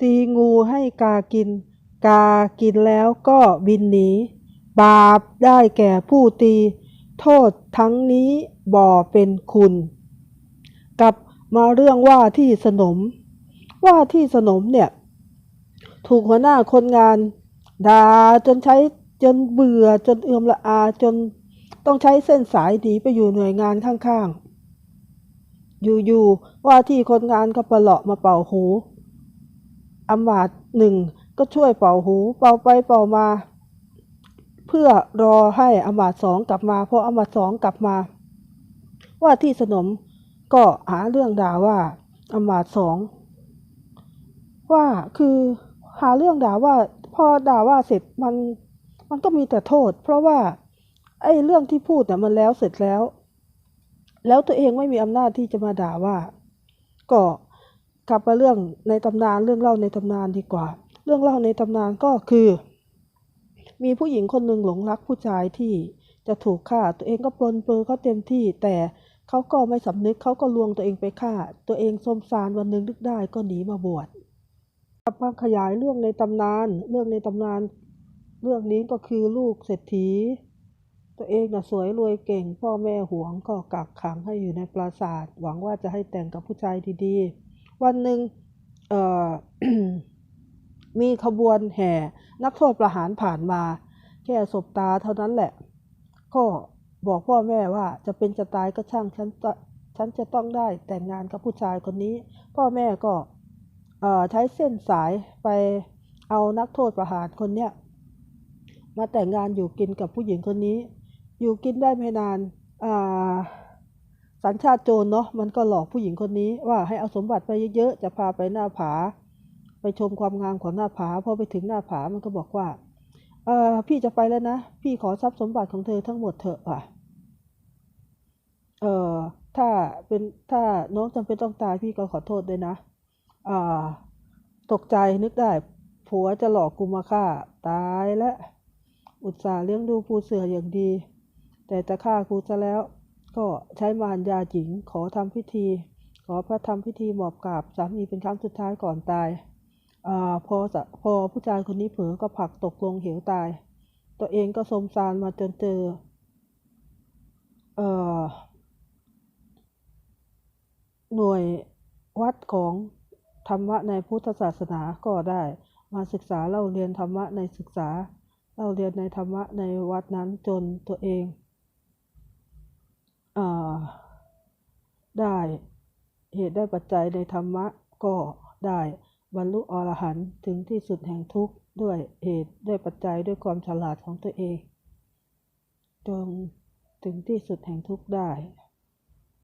ตีงูให้กากิน กากินแล้วก็บินหนี บาปได้แก่ผู้ตี โทษทั้งนี้บ่เป็นคุณ กับมาเรื่องว่าที่สนม ว่าที่สนมเนี่ย ถูกหัวหน้าคนงานด่าจนใช้จนเบื่อจนเอือมละอาจนต้องใช้เส้นสายหนีไปอยู่หน่วยงานข้างๆ อยู่ๆว่าที่คนงานก็ประเหลาะมาเป่าหู อำมาตหนึ่งก็ช่วยเป่าหูเป่าไปเป่ามา เพื่อรอให้อำมาตสองกลับมาพออำมาตสองกลับมา ว่าที่สนมก็หาเรื่องด่าว่าอำมาตสองว่าคือหาเรื่องด่าว่าพอด่าว่าเสร็จมันมันก็มีแต่โทษ เพราะว่าไอ้เรื่องที่พูดเนี่ยมันแล้วเสร็จแล้ว แล้วตัวเองไม่มีอำนาจที่จะมาด่าว่า ก็ กลับมาเรื่องในตำนานเรื่องเล่าในตำนานดีกว่า เรื่องเล่าในตำนานก็คือ มีผู้หญิงคนหนึ่งหลงรักผู้ชายที่จะถูกฆ่า ตัวเองก็ปลนเปลือเขาเต็มที่ แต่เขาก็ไม่สำนึกเขาก็ลวงตัวเองไปฆ่า ตัวเองสมสารวันหนึ่งนึกได้ก็หนีมาบวชกลับมาขยายเรื่องในตำนาน เรื่องในตำนาน เรื่องนี้ก็คือลูกเศรษฐี ตัวเองน่ะสวยรวยเก่ง พ่อแม่หวงก็กักขังให้อยู่ในปราสาท หวังว่าจะให้แต่งกับผู้ชายดีๆ วันหนึ่งเอ่อมีขบวนแห่ นักโทษประหารผ่านมา แค่สบตาเท่านั้นแหละ ก็บอกพ่อแม่ว่าจะเป็นจะตายก็ช่างฉันจะฉันจะต้องได้แต่งงานกับผู้ชายคนนี้ พ่อแม่ก็เอ่อใช้เส้นสายไปเอานักโทษประหารคนเนี้ยมาแต่งงานอยู่กินกับผู้หญิงคนนี้ อยู่กินได้ไม่นานอ่า สัญชาติโจรเนาะมันก็หลอกผู้หญิงคนนี้ว่าให้เอาสมบัติไปเยอะๆ จะพาไปหน้าผา ไปชมความงามของหน้าผาพอไปถึงหน้าผามันก็บอกว่าเออพี่จะไปแล้วนะ พี่ขอทรัพย์สมบัติของเธอทั้งหมดเถอะอะเออถ้าเป็นถ้าน้องจำเป็นต้องตายพี่ก็ขอโทษด้วยนะอ่าตกใจนึกได้ผัวจะหลอกกูมาฆ่า ตายแล้วอุตส่าห์เลี้ยงดูปูเสืออย่างดี แต่จะฆ่ากูซะแล้ว ก็ใช้มารยาหญิงขอทำพิธี ขอพระทำพิธีหมอบกราบสามีเป็นครั้งสุดท้ายก่อนตายอาพอสพอผู้ชายคนนี้เผลอก็ผลักตกลงเหวตาย ตัวเองก็สมสารมาจนเจอเอ่อหน่วยวัดของธรรมะในพุทธศาสนาก็ได้มาศึกษาเล่าเรียนธรรมะในศึกษาเล่าเรียนในธรรมะในวัดนั้นจนตัวเอง ได้เหตุได้ปัจจัยในธรรมะก็ได้บรรลุอรหันต์ถึงที่สุดแห่งทุกข์ด้วยเหตุด้วยปัจจัยด้วยความฉลาดของตัวเองจนถึงที่สุดแห่งทุกข์ได้